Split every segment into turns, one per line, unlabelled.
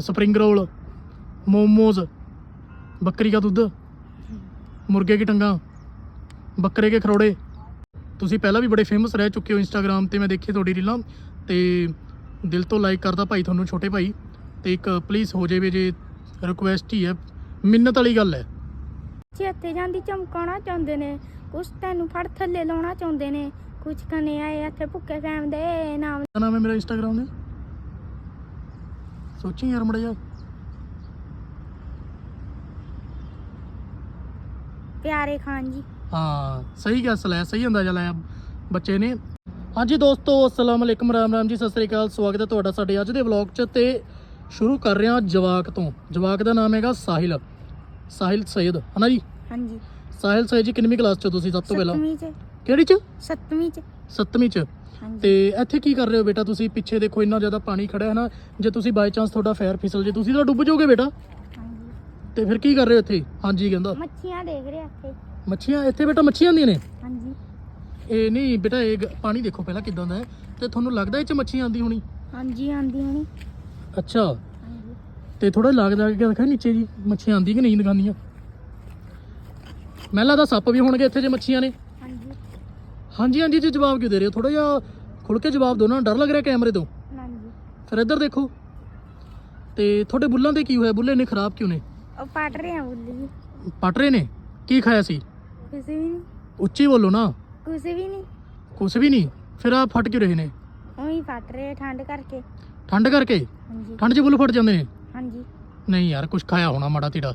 Spring roll momos बकरी का ਦੁੱਧ ਮੁਰਗੇ ਕੀ ਟੰਗਾ ਬੱਕਰੇ ਕੇ ਖਰੋੜੇ ਤੁਸੀਂ ਪਹਿਲਾਂ ਵੀ ਬੜੇ ਫੇਮਸ ਰਹਿ ਚੁੱਕੇ ਹੋ ਇੰਸਟਾਗ੍ਰam ਤੇ ਮੈਂ ਦੇਖੀ ਤੁਹਾਡੀ ਰੀਲਾਂ ਤੇ ਦਿਲ ਤੋਂ ਲਾਈਕ ਕਰਦਾ ਭਾਈ ਤੁਹਾਨੂੰ ਛੋਟੇ ਭਾਈ ਤੇ ਇੱਕ ਪਲੀਜ਼ ਹੋ ਜਾਵੇ ਜੇ ਰਿਕੁਐਸਟ ਹੀ ਹੈ ਮਿੰਨਤ ਵਾਲੀ ਗੱਲ ਹੈ
ਚੇਤੇ ਜਾਂਦੀ ਚਮਕਾਉਣਾ ਚਾਹੁੰਦੇ ਨੇ ਕੁਛ ਤੈਨੂੰ ਫੜ ਥੱਲੇ ਲਾਉਣਾ ਚਾਹੁੰਦੇ ਨੇ ਕੁਛ ਕਨੇ ਆਏ ਇੱਥੇ ਭੁੱਕੇ ਫੈਮ ਦੇ ਨਾਮ
ਕੀ ਨਾਮ ਹੈ ਮੇਰਾ ਇੰਸਟਾਗ੍ਰam ਦੇ ਸੋਚੀ ਯਾਰ ਮੜਾ ਜਾ।
ਪਿਆਰੇ ਖਾਨ ਜੀ।
ਹਾਂ ਸਹੀ ਗੈਸ ਲਾਇਆ ਸਹੀ ਅੰਦਾਜ਼ਾ ਲਾਇਆ ਬੱਚੇ ਨੇ। ਹਾਂਜੀ ਦੋਸਤੋ ਅਸਲਾਮ ਅਲੈਕਮ ਰਾਮ ਰਾਮ ਜੀ ਸਤਿ ਸ੍ਰੀ ਅਕਾਲ ਸਵਾਗਤ ਹੈ ਤੁਹਾਡਾ ਸਾਡੇ ਅੱਜ ਦੇ ਵਲੌਗ 'ਚ ਤੇ ਸ਼ੁਰੂ ਕਰ ਰਹੇ ਹਾਂ ਜਵਾਕ ਤੋਂ। ਜਵਾਕ ਦਾ ਨਾਮ ਹੈਗਾ ਸਾਹਿਲ। ਸਾਹਿਲ ਸੈਦ ਹਨਾ ਜੀ?
ਹਾਂਜੀ।
ਸਾਹਿਲ ਸੈਦ ਜੀ ਕਿੰਨਵੀਂ ਕਲਾਸ 'ਚ ਤੁਸੀਂ ਸਭ ਤੋਂ ਪਹਿਲਾਂ?
ਸੱਤਵੀਂ ਚ।
ਕਿਹੜੀ 'ਚ?
ਸੱਤਵੀਂ ਚ।
ਸੱਤਵੀਂ 'ਚ।
ਹਾਂਜੀ
ਤੇ ਇੱਥੇ ਕੀ ਕਰ ਰਹੇ ਹੋ ਬੇਟਾ ਤੁਸੀਂ? ਪਿੱਛੇ ਦੇਖੋ ਇੰਨਾ ਜ਼ਿਆਦਾ ਪਾਣੀ ਖੜਾ ਹੈ ਨਾ ਜੇ ਤੁਸੀਂ ਬਾਈ ਚਾਂਸ ਤੁਹਾਡਾ ਫੈਰ ਫਿਸਲ ਜੇ ਤੁਸੀਂ ਤਾਂ ਡੁੱਬ ਜਾਓਗੇ ਬੇਟਾ।
ਹਾਂਜੀ।
ਤੇ ਫਿਰ ਕੀ ਕਰ ਰਹੇ ਹੋ ਇੱਥੇ? ਹਾਂਜੀ ਕਹਿੰਦਾ।
ਮੱਛੀਆਂ ਦੇਖ ਰਹੇ ਇੱਥੇ।
ਮੱਛੀਆਂ ਇੱਥੇ ਬੇਟਾ ਮੱਛੀਆਂ ਆਉਂਦੀਆਂ ਨੇ?
ਹਾਂਜੀ।
ਇਹ ਨਹੀਂ ਬੇਟਾ ਇਹ ਗ- ਪਾਣੀ ਦੇਖੋ ਪਹਿਲਾਂ ਕਿਦਾਂ ਦਾ ਹੈ। ਤੇ ਤੁਹਾਨੂੰ ਲੱਗਦਾ ਇਹ ਚ ਮੱਛੀ ਆਂਦੀ ਹੋਣੀ?
ਹਾਂਜੀ ਆਂਦੀ ਹੋਣੀ।
ਅੱਛਾ।
ਹਾਂਜੀ।
ਤੇ ਥੋੜਾ ਲੱਗਦਾ ਕਿ ਦਿਖਾ ਨੀਚੇ ਜੀ ਮੱਛੀ ਆਂਦੀ ਕਿ ਨਹੀਂ ਦਿਖਾਉਂਦੀਆਂ? ਮੈਂ ਲੱਗਦਾ ਸੱਪ ਵੀ ਹੋਣਗੇ ਇੱਥੇ ਜੇ ਮੱਛੀਆਂ ਨੇ।
ਹਾਂਜੀ
ਹਾਂਜੀ ਜੀ ਜਵਾਬ ਕਿਉਂ ਦੇ ਰਹੇ ਹੋ? ਥੋੜਾ ਜਿਹਾ ਖੁੱਲ ਕੇ ਜਵਾਬ ਦਿਓ ਨਾ ਡਰ ਲੱਗ ਰਿਹਾ ਕੈਮਰੇ ਤੋਂ।
ਹਾਂਜੀ।
ਫਿਰ ਇੱਧਰ ਦੇਖੋ। ਤੇ ਤੁਹਾਡੇ ਬੁੱਲਾਂ ਤੇ ਕੀ ਹੋਇਆ? ਬੁੱਲੇ ਨੇ ਖਰਾਬ ਕਿਉਂ ਨੇ?
ਉਹ ਪੜ ਰਹੇ ਆ ਬੁੱਲੀ।
ਪਟ ਰਹੇ ਨੇ? ਕੀ ਖਾਇਆ ਸੀ?
ਕੁਛ ਵੀ ਨਹੀਂ।
ਉੱਚੀ ਬੋਲੋ ਨਾ।
ਕੁਛ ਵੀ ਨਹੀਂ।
ਕੁਛ ਵੀ ਨਹੀਂ? ਫਿਰ ਆ ਫਟ ਕਿਉਂ ਰਹੇ ਨੇ?
ਉਹੀ ਫਟ ਰਹੇ ਆ ਠੰਡ ਕਰਕੇ।
ਠੰਡ ਕਰਕੇ?
ਹਾਂਜੀ।
ਠੰਡ 'ਚ ਬੁੱਲ ਫਟ ਜਾਂਦੇ ਨੇ?
ਹਾਂਜੀ।
ਨਹੀਂ ਯਾਰ ਕੁਝ ਖਾਇਆ ਹੋਣਾ ਮਾੜਾ ਤੀੜਾ।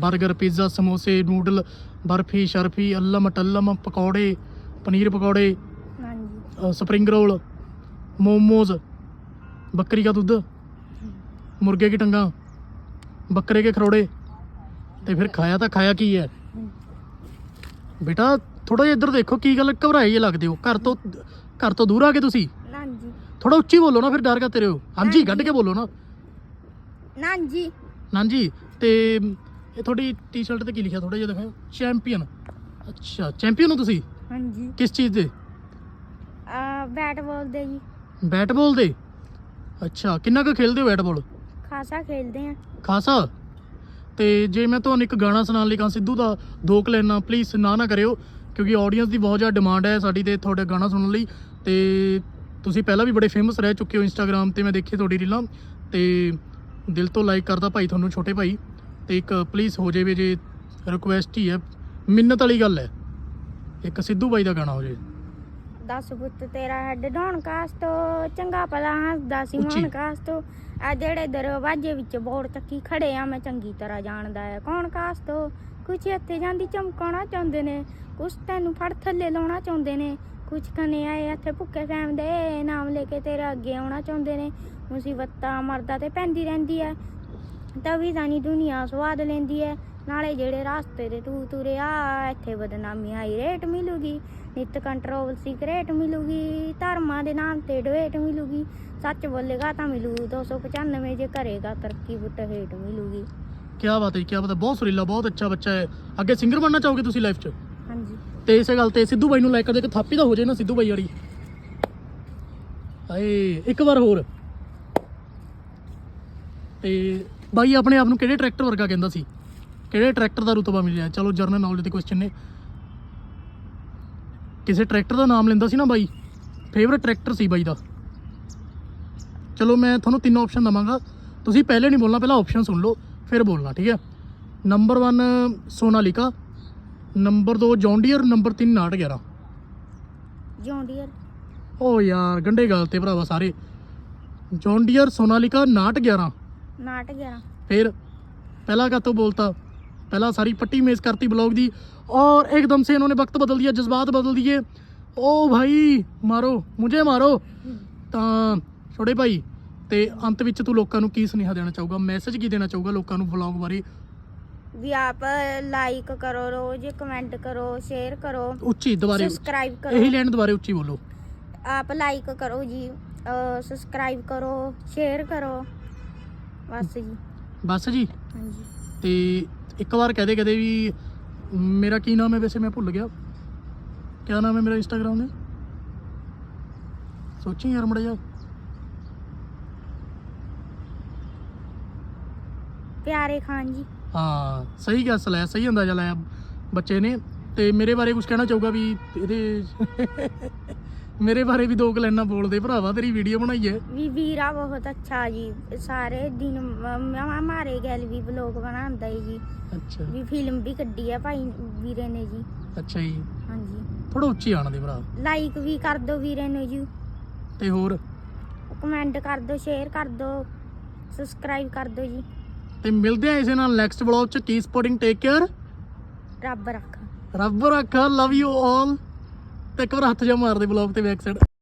버ਗਰ ਪੀਜ਼ਾ ਸਮੋਸੇ ਨੂਡਲ ਬਰਫੀ ਸ਼ਰਫੀ ਅੱਲਮ ਟੱਲਮ ਪਕੌੜੇ। ਪਨੀਰ ਪਕੌੜੇ
ਹਾਂਜੀ।
ਸਪਰਿੰਗ ਰੋਲ ਮੋਮੋਜ਼ ਬੱਕਰੀ ਦਾ ਦੁੱਧ ਮੁਰਗੇ ਕੀ ਟੰਗਾ ਬੱਕਰੇ ਕੇ ਖਰੋੜੇ ਤੇ ਫਿਰ ਖਾਇਆ ਤਾਂ ਖਾਇਆ ਕੀ ਹੈ? ਬੇਟਾ ਥੋੜਾ ਜਿਹਾ ਇੱਧਰ ਦੇਖੋ ਕੀ ਗੱਲ ਘਬਰਾਏ ਜੇ ਲੱਗਦੇ ਹੋ। ਘਰ ਤੋਂ ਘਰ ਤੋਂ ਦੂਰ ਆ ਕੇ ਤੁਸੀਂ?
ਨਾਂਜੀ
ਥੋੜਾ ਉੱਚੀ ਬੋਲੋ ਨਾ ਫਿਰ ਡਰ ਕੇ ਤੇਰੇ ਹੋ? ਹਾਂਜੀ ਕੱਢ ਕੇ ਬੋਲੋ ਨਾ।
ਨਾਂਜੀ।
ਨਾਂਜੀ ਤੇ ਇਹ ਤੁਹਾਡੀ ਟੀ-ਸ਼ਰਟ ਤੇ ਕੀ ਲਿਖਿਆ ਥੋੜਾ ਜਿਹਾ ਦਿਖਾਓ ਚੈਂਪੀਅਨ ਅੱਛਾ ਚੈਂਪੀਅਨ ਹੋ ਤੁਸੀਂ?
ਹਾਂਜੀ।
ਕਿਸ ਚੀਜ਼ ਦੇ?
ਆ ਬੈਟ ਬਾਲ ਦੇ ਜੀ।
ਬੈਟ ਬਾਲ ਦੇ? ਅੱਛਾ ਕਿੰਨਾ ਕੁ ਖੇਲਦੇ ਹੋ ਬੈਟ ਬਾਲ
ਖਾਸਾ ਖੇਲਦੇ ਆ।
ਖਾਸਾ? ਤੇ ਜੇ ਮੈਂ ਤੁਹਾਨੂੰ ਇੱਕ ਗਾਣਾ ਸੁਣਾਉਣ ਲਈ ਕਹਾਂ ਸਿੱਧੂ ਦਾ ਦੋ ਕੁ ਲਾਈਨਾਂ ਪਲੀਜ਼ ਨਾ ਨਾ ਕਰਿਓ ਕਿਉਂਕਿ ਆਡੀਅנס ਦੀ ਬਹੁਤ ਜ਼ਿਆਦਾ ਡਿਮਾਂਡ ਹੈ ਸਾਡੀ ਤੇ ਤੁਹਾਡੇ ਗਾਣਾ ਸੁਣਨ ਲਈ। ਤੇ ਤੁਸੀਂ ਪਹਿਲਾਂ ਵੀ ਬੜੇ ਫੇਮਸ ਰਹਿ ਚੁੱਕੇ ਹੋ ਇੰਸਟਾਗ੍ਰam ਤੇ ਮੈਂ ਦੇਖੀ ਤੁਹਾਡੀ ਰੀਲਾਂ। ਤੇ ਦਿਲ ਤੋਂ ਲਾਈਕ ਕਰਦਾ ਭਾਈ ਤੁਹਾਨੂੰ ਛੋਟੇ ਭਾਈ। ਤੇ ਇੱਕ ਪਲੀਜ਼ ਹੋ ਜਾਵੇ ਜੇ ਰਿਕੁਐਸਟ ਹੀ ਹੈ। ਮਿੰਨਤ ਵਾਲੀ ਗੱਲ ਹੈ। ਇੱਕ ਸਿੱਧੂ ਬਾਈ ਦਾ ਗਾਣਾ ਹੋ ਜਾਵੇ
ਦਸ ਪੁੱਤ ਤੇਰਾ ਹੈਡ ਡਾਉਣ ਕਾਸਤੋ ਚੰਗਾ ਭਲਾ ਹੱਸਦਾ ਸੀ
ਉੱਚੀ।
ਮੋਹਨ ਕਾਸਤੋ ਆ ਜਿਹੜੇ ਦਰਵਾਜ਼ੇ ਵਿੱਚ ਬੋੜ ਚੱਕੀ ਖੜੇ ਆ ਮੈਂ ਚੰਗੀ ਤਰ੍ਹਾਂ ਜਾਣਦਾ ਹੈ ਕੌਣ ਕਾਸਤੋ ਕੁਛ ਇੱਥੇ ਜਾਂਦੀ ਚਮਕਾਉਣਾ ਚਾਹੁੰਦੇ ਨੇ ਕੁਛ ਤੈਨੂੰ ਫੜ ਥੱਲੇ ਲਾਉਣਾ ਚਾਹੁੰਦੇ ਨੇ। ਕੁਛ ਕਨੇ ਆਏ ਇੱਥੇ ਭੁੱਕੇ ਫੈਮ ਦੇ ਨਾਮ ਲੈ ਕੇ ਤੇਰੇ ਅੱਗੇ ਆਉਣਾ ਚਾਹੁੰਦੇ ਨੇ। ਮੁਸੀਬਤਾਂ ਮਰਦਾ ਤੇ ਪੈਂਦੀ ਰਹਿੰਦੀ ਹੈ ਤਵੀ ਜਾਨੀ ਦੁਨੀਆ ਸਵਾਦ ਲੈਂਦੀ ਹੈ। ਨਾਲੇ ਜਿਹੜੇ ਰਾਸਤੇ ਤੇ ਤੂੰ ਤੁਰਿਆ ਇੱਥੇ ਬਦਨਾਮੀ ਹਾਈ ਰੇਟ ਮਿਲੂਗੀ। ਨਿਤ ਕੰਟਰੋਵਰਸੀ ਕਰੇਟ ਮਿਲੂਗੀ ਧਰਮਾਂ ਦੇ ਨਾਮ ਤੇ ਡਵੇਟ ਮਿਲੂਗੀ। ਸੱਚ ਬੋਲੇਗਾ ਤਾਂ ਮਿਲੂ 295 ਜੇ ਕਰੇਗਾ ਤਰੱਕੀ ਬੁੱਤ ਹੇਟ ਮਿਲੂਗੀ।
ਕੀ ਬਾਤ ਹੈ ਕੀ ਬਾਤ ਹੈ ਬਹੁਤ ਸੁਰੀਲਾ ਬਹੁਤ ਅੱਛਾ ਬੱਚਾ ਹੈ। ਅੱਗੇ ਸਿੰਗਰ ਬਣਨਾ ਚਾਹੋਗੇ ਤੁਸੀਂ ਲਾਈਫ 'ਚ?
ਹਾਂਜੀ।
ਤੇ ਇਸੇ ਗੱਲ ਤੇ ਸਿੱਧੂ ਬਾਈ ਨੂੰ ਲਾਈਕ ਕਰਦੇ ਕਿ ਥਾਪੀ ਤਾਂ ਹੋ ਜੇ ਨਾ ਸਿੱਧੂ ਬਾਈ ਵਾਲੀ। ਹਾਏ ਇੱਕ ਵਾਰ ਹੋਰ। ਤੇ ਬਾਈ ਆਪਣੇ ਆਪ ਨੂੰ ਕਿਹੜੇ ਟਰੈਕਟਰ ਵਰਗਾ ਕਹਿੰਦਾ ਸੀ? ਕਿਹੜੇ ਟਰੈਕਟਰ ਦਾ ਰੁਤਬਾ ਮਿਲਿਆ? ਚਲੋ ਜਰਨਲ ਨੌਲੇਜ ਦੇ ਕੁਐਸਚਨ ਨੇ। ਕਿਸੇ ਟਰੈਕਟਰ ਦਾ ਨਾਮ ਲੈਂਦਾ ਸੀ ਨਾ ਬਾਈ? ਫੇਵਰਟ ਟਰੈਕਟਰ ਸੀ ਬਾਈ ਦਾ। ਚਲੋ ਮੈਂ ਤੁਹਾਨੂੰ ਤਿੰਨ ਆਪਸ਼ਨ ਦਵਾਂਗਾ। ਤੁਸੀਂ ਪਹਿਲੇ ਨਹੀਂ ਬੋਲਣਾ ਪਹਿਲਾਂ ਆਪਸ਼ਨ ਸੁਣ ਲਓ ਫਿਰ ਬੋਲਣਾ ਠੀਕ ਹੈ? Number 1 Sonalika. Number 2 John Deere number 3 911
John Deere
ਓ ਯਾਰ ਗੰਡੇ ਗੱਲ ਤੇ ਭਰਾਵਾ ਸਾਰੇ। ਜੌਂਡੀਅਰ ਸੋਨਾਲੀਕਾ ਨਾਟ 911 ਫਿਰ ਪਹਿਲਾ ਕਾਤੋਂ ਬੋਲਤਾ? पहला सारी पट्टी मेज करती ब्लॉग दी और एकदम से इन्होंने वक्त बदल दिया जज्बात बदल दिए ओ भाई ਮਾਰੋ ਮੁਝੇ ਮਾਰੋ ਤਾਂ ਛੋੜੇ ਭਾਈ ਤੇ ਅੰਤ ਵਿੱਚ ਤੂੰ ਲੋਕਾਂ ਨੂੰ ਕੀ ਸੁਨੇਹਾ ਦੇਣਾ ਚਾਹੂਗਾ ਮੈਸੇਜ ਕੀ ਦੇਣਾ ਚਾਹੂਗਾ ਲੋਕਾਂ ਨੂੰ ਵਲੌਗ ਬਾਰੇ
ਵੀ ਆਪ ਲਾਈਕ ਕਰੋ ਰੋਜ਼ ਕਮੈਂਟ ਕਰੋ ਸ਼ੇਅਰ ਕਰੋ
ਉੱਚੀ ਦੁਬਾਰੇ
ਸਬਸਕ੍ਰਾਈਬ
ਇਹੀ
ਕਰੋ
ਲੈਣ ਦੁਬਾਰੇ ਉੱਚੀ ਬੋਲੋ
ਆਪ ਲਾਈਕ ਕਰੋ ਜੀ ਸਬਸਕ੍ਰਾਈਬ ਕਰੋ ਸ਼ੇਅਰ ਕਰੋ ਬਸ ਜੀ
ਬਸ ਜੀ
ਹਾਂਜੀ
ਤੇ ਇੱਕ ਵਾਰ ਕਹਦੇ ਕਹਦੇ ਵੀ ਮੇਰਾ ਕੀ ਨਾਮ ਹੈ? ਵੈਸੇ ਮੈਂ ਭੁੱਲ ਗਿਆ। ਕਿਆ ਨਾਮ ਹੈ ਮੇਰਾ ਇੰਸਟਾਗ੍ਰਾਮ ਦੇ? ਸੋਚੀ ਯਾਰ ਮੜਾ ਜਾ
ਪਿਆਰੇ ਖਾਨ ਜੀ।
ਹਾਂ ਸਹੀ ਗੱਲ ਲੈ ਸਹੀ ਅੰਦਾਜ਼ਾ ਲਾਇਆ ਬੱਚੇ ਨੇ। ਤੇ ਮੇਰੇ ਬਾਰੇ ਕੁਝ ਕਹਿਣਾ ਚਾਹੂਗਾ ਵੀ ਇਹਦੇ ਮੇਰੇ ਬਾਰੇ ਵੀ ਦੋ ਕੁ ਲਾਈਨਾਂ ਬੋਲਦੇ ਭਰਾਵਾ ਤੇਰੀ ਵੀਡੀਓ ਬਣਾਈ ਹੈ।
ਵੀ ਵੀਰਾ ਬਹੁਤ ਅੱਛਾ ਜੀ ਸਾਰੇ ਦਿਨ ਮਾਰੇ ਗੈਲ ਵੀ ਵਲੋਗ ਬਣਾਉਂਦਾ ਹੈ ਜੀ।
ਅੱਛਾ।
ਵੀ ਫਿਲਮ ਵੀ ਕੱਢੀ ਹੈ ਭਾਈ ਵੀਰੇ ਨੇ ਜੀ।
ਅੱਛਾ ਜੀ।
ਹਾਂਜੀ।
ਥੋੜਾ ਉੱਚੀ ਆਣ ਦੇ ਭਰਾ।
ਲਾਈਕ ਵੀ ਕਰ ਦਿਓ ਵੀਰੇ ਨੂੰ ਜੀ।
ਤੇ ਹੋਰ?
ਕਮੈਂਟ ਕਰ ਦਿਓ ਸ਼ੇਅਰ ਕਰ ਦਿਓ ਸਬਸਕ੍ਰਾਈਬ ਕਰ ਦਿਓ ਜੀ।
ਤੇ ਮਿਲਦੇ ਆ ਇਸੇ ਨਾਲ ਨੈਕਸਟ ਵਲੌਗ ਚ। ਕੀ ਸਪੋਰਟਿੰਗ ਟੇਕ ਕੇਅਰ
ਰੱਬ ਰੱਖਾ।
ਰੱਬ ਰੱਖਾ ਲਵ ਯੂ ਆਲ ਤੇ ਇੱਕ ਵਾਰ ਹੱਥ ਜਾ ਮਾਰ ਦੇ ਵਲੌਗ ਤੇ ਬੈਕ ਸਾਈਡ